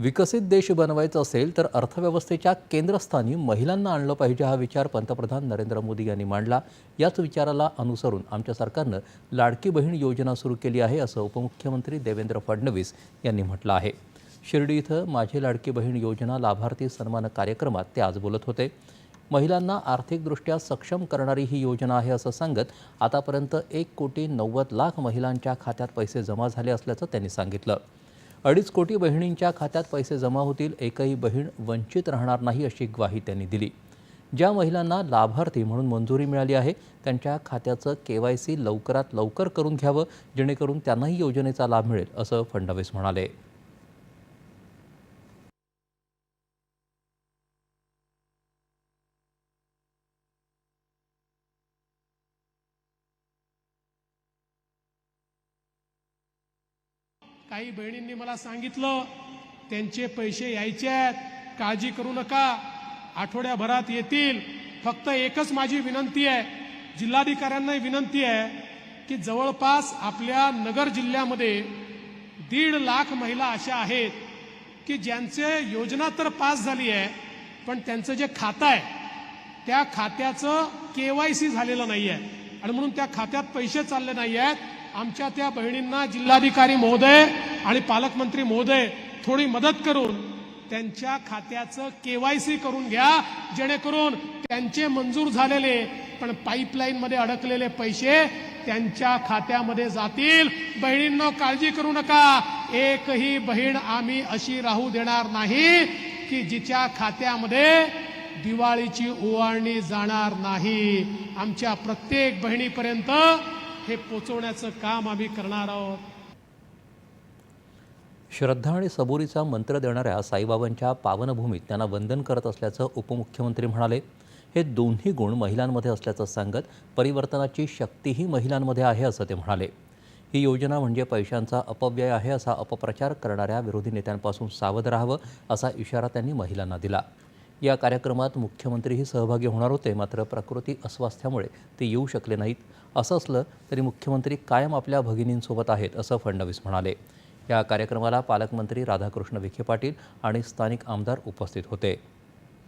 विकसित देश बनवायचं असेल तर अर्थव्यवस्थेच्या केंद्रस्थानी महिलांना आणलं पाहिजे हा विचार पंतप्रधान नरेंद्र मोदी यांनी मांडला. याच विचाराला अनुसरून आमच्या सरकारनं लाडकी बहीण योजना सुरू केली आहे असं उपमुख्यमंत्री देवेंद्र फडणवीस यांनी म्हटलं आहे. शिर्डी इथं माझी लाडकी बहीण योजना लाभार्थी सन्मान कार्यक्रमात ते आज बोलत होते. महिलांना आर्थिकदृष्ट्या सक्षम करणारी ही योजना आहे असं सांगत आतापर्यंत एक कोटी नव्वद लाख महिलांच्या खात्यात पैसे जमा झाले असल्याचं त्यांनी सांगितलं. अडीच कोटी बहिणींच्या खात्यात पैसे जमा होतील एकही बहीण वंचित राहणार नाही अशी ग्वाही त्यांनी दिली. ज्या महिलांना लाभार्थी म्हणून मंजुरी मिळाली आहे त्यांच्या खात्याचं के वाय सी लवकरात लवकर करून घ्यावं जेणेकरून त्यांनाही योजनेचा लाभ मिळेल असं फडणवीस म्हणाले. काही बहिणींनी मला सांगितलं त्यांचे पैसे यायचे आहेत. काळजी करू नका. आठवड्याभरात येतील. फक्त एकच माझी विनंती आहे जिल्हाधिकाऱ्यांनाही विनंती आहे की जवळपास आपल्या नगर जिल्ह्यामध्ये दीड लाख महिला अशा आहेत की ज्यांचे योजना तर पास झाली आहे पण त्यांचं जे खातं आहे त्या खात्याचं केवायसी झालेलं नाही आहे आणि म्हणून त्या खात्यात पैसे चालले नाही आहेत आमच्या त्या बहिणींना जिल्हाधिकारी महोदय आणि पालकमंत्री महोदय थोडी मदत करून त्यांच्या खात्याचं केवायसी करून घ्या जेणेकरून त्यांचे मंजूर झालेले पण पाईपलाईन मध्ये अडकलेले पैसे त्यांच्या खात्यामध्ये जातील. बहिणींना काळजी करू नका. एकही बहीण आम्ही अशी राहू देणार नाही की जिच्या खात्यामध्ये दिवाळीची ओवाळणी जाणार नाही. आमच्या प्रत्येक बहिणीपर्यंत हे पोचवण्याचं काम आम्ही करणार आहोत. श्रद्धा आणि सबुरीचा मंत्र देणाऱ्या साईबाबांच्या पावनभूमीत त्यांना वंदन करत असल्याचं उपमुख्यमंत्री म्हणाले. हे दोन्ही गुण महिलांमध्ये असल्याचं सांगत परिवर्तनाची शक्तीही महिलांमध्ये आहे असं ते म्हणाले. ही योजना म्हणजे पैशांचा अपव्यय आहे असा अपप्रचार करणाऱ्या विरोधी नेत्यांपासून सावध राहावं असा इशारा त्यांनी महिलांना दिला. या कार्यक्रमात मुख्यमंत्रीही सहभागी होणार होते. मात्र प्रकृती अस्वास्थ्यामुळे ते येऊ शकले नाहीत. असं असलं तरी मुख्यमंत्री कायम आपल्या भगिनींसोबत आहेत असं फडणवीस म्हणाले. या कार्यक्रमाला पालकमंत्री राधाकृष्ण विखे पाटील आणि स्थानिक आमदार उपस्थित होते.